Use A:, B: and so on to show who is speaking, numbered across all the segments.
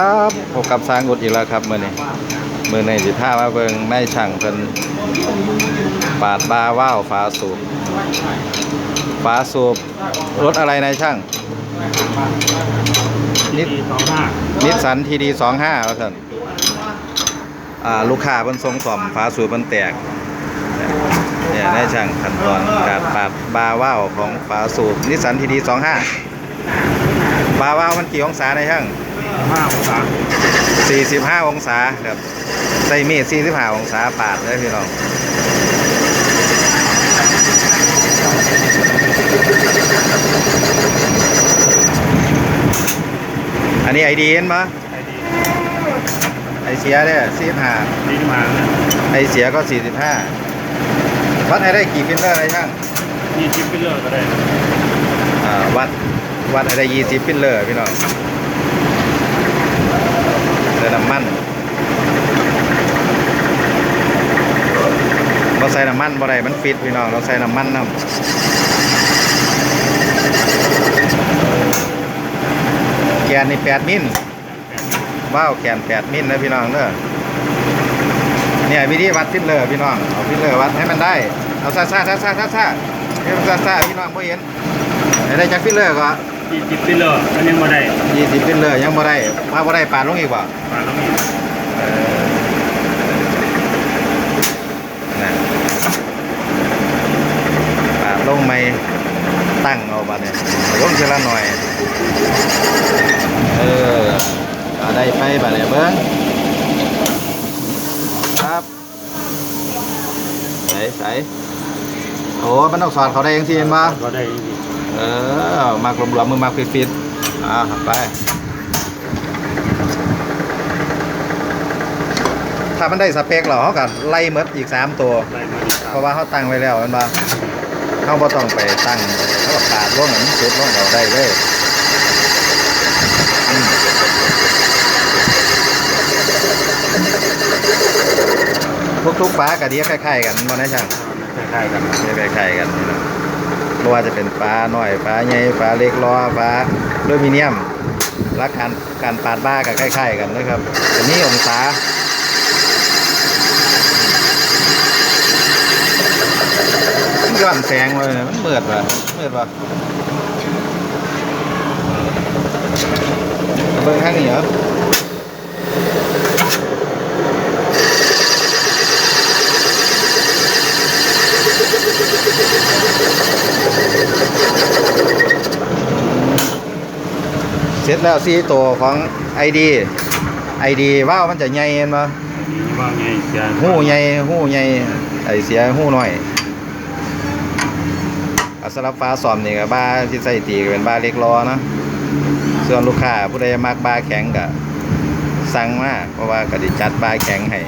A: ครับพบกับสร้างกุดอีกแล้วครับมือนี้มือในสิท่ามาเบิงในช่างเป็นปาดบาว่าวฝาสูบฝาสูบรถอะไรนายช่างนิด
B: สองห้า
A: นิสสันทีดีสองห้าว่าท่านลูกค้าเพิ่นทรงสอมฝาสูบมันแตกเนี่ยนายช่างขั้นตอนการปาดบาว่าวของฝาสูบนิสสันทีดีสองห้าบาว่าวมันกี่องศานายช่าง
B: ห้าองศา
A: 45 องศาครับใส่มีด45 องศาปาดเลยพี่น้องอันนี้ไอดีเห็นปะ
B: ไอดี
A: ไอเสียเนี่ย45
B: ดีที่มาเนี่ย
A: ไอเสียก็ 45วัดให้ได้กี่ฟิลเลอร์อะไรช่าง
B: ยี่สิบไปเรื่อยก็ได้
A: อ่าวัดวัดให้ได้20ฟิลเลอร์พี่น้อง เติมน้ำมันเราใส่น้ำมันบ่ได้มันฟิตพี่น้องเราใส่น้ำมันน้ำแกนนี่8มิลว้าวแกน8มิลนะพี่น้องเด้อเนี่ยวิธีวัดฟิลเลอร์พี่น้องเอาฟิลเลอร์วัดให้มันได้เอาซ่าซ่าซ่าซ่าซ่าซ่านซ่าซาพี่น้องบ่เห็นให้ได้จักฟิลเลอร์ก็
B: ยี่สิบไปเรื่อยมันยังไม่ได้
A: 20ฟิลเลอร์ยังบ่ได้มาบ่ได้ปาดลงอีกบ่
B: มาแล้วมี
A: นะปาดลงไม่ตั้งเอาบัดเนี่ยเอาลงทีละหน่อย เออเอาได้ไปบัดเนี่ยเบิ้งครับใส่ใส่โอ้มันต้องสอดเขาได้ยังทีเห็นบ่
B: ก็ได้ยี่สิบ
A: เออมากลมๆมือมากฟิตๆอ่าไปถ้ามันได้สเปคเหรอเขาก็ไล่หมดอีก 3 ตัว
B: ได้มาดีค
A: เพ
B: รับ
A: ราะว่าเขาตั้งไว้แล้วมันบ่เขาบ่ต้องไปตั้งเขาก็ปาดลงให้มันสุดลงเอาได้เลยอืมทุกๆฟ้ากระเดียคล้ายๆกันบ่นะช่าง
B: คล้ายๆกัน
A: คล้ายๆกันนี่นะ ไม่ว่าจะเป็นฟ้าน้อยฟ้าใหญ่ฟ้าเล็กล้อฟ้าอลูมิเนียมและการการปาดบ้าก็คล้ๆกันนะครับอันนี้องศามันย้อนแสงเลยมันเมืดว่ะเมืดว่ะเบิ่งข้างนี้เหรอ เสร็จแล้วซีตัวของ ID ID ว้าวมันจะใหญ่เห็นปะ
B: ดีว่าไงเสีย
A: หูใหญ่หูใหญ่ไอเสียหูน้อยอาสำหรับฟ้าซ้อมนี่ก็บ้าที่ใส่ตีก็เป็นบ้าเล็กล้อเนาะส่วนลูกค้าผู้ใดมักบ้าแข็งก็สั่งมาเพราะว่าก็ไดิจัดบ้าแข็งให้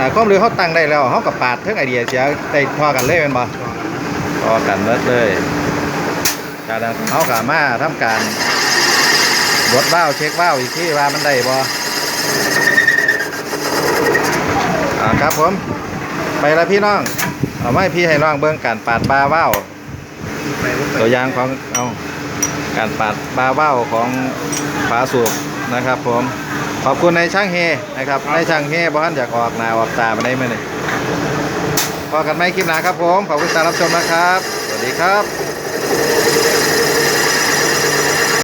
A: อ่าความเร็วเขาตั้งได้แล้วเขากับปาดเท่งไอเดียเสียได้พอกันเลยเป็นบ่พอกันเบิดเลยจากนั้นเขากามาทำการบดว้าวเช็คว้าวอีกที่ว่ามันได้บ่อ่าครับผม ไปแล้วพี่น้อง เอาไว้พี่ให้น้องเบิ่งการปาดบาว้าวตัวอย่างของเอาการปาดบาว้าวของฝาสูบนะครับผม ขอบคุณในช่างเฮนะครับในช่างเฮบ่ทันอยากออกหน้าออกตามาได้ไหมเนี่ยพอกันไหมคลิปหน้าครับผม ขอบคุณการรับชมนะครับ สวัสดีครับ